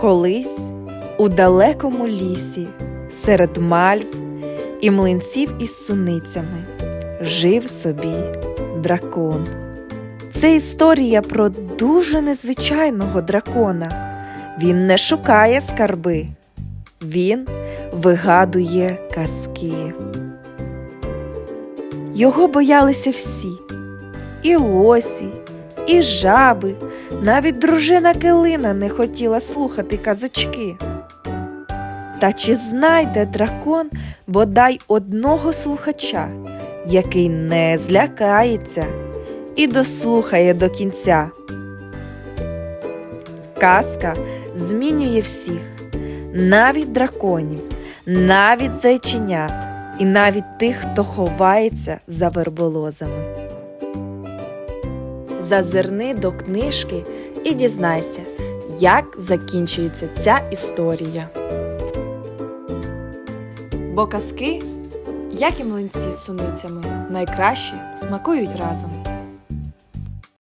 Колись у далекому лісі, серед мальв і млинців із суницями, жив собі дракон. Це історія про дуже незвичайного дракона. Він не шукає скарби, він вигадує казки. Його боялися всі і лосі, і жаби, навіть дружина Келина не хотіла слухати казочки. Та чи знайде дракон бодай одного слухача, який не злякається і дослухає до кінця? Казка змінює всіх, навіть драконів, навіть зайченят, і навіть тих, хто ховається за верболозами. Зазирни до книжки і дізнайся, як закінчується ця історія. Бо казки, як і млинці з суницями, найкраще смакують разом.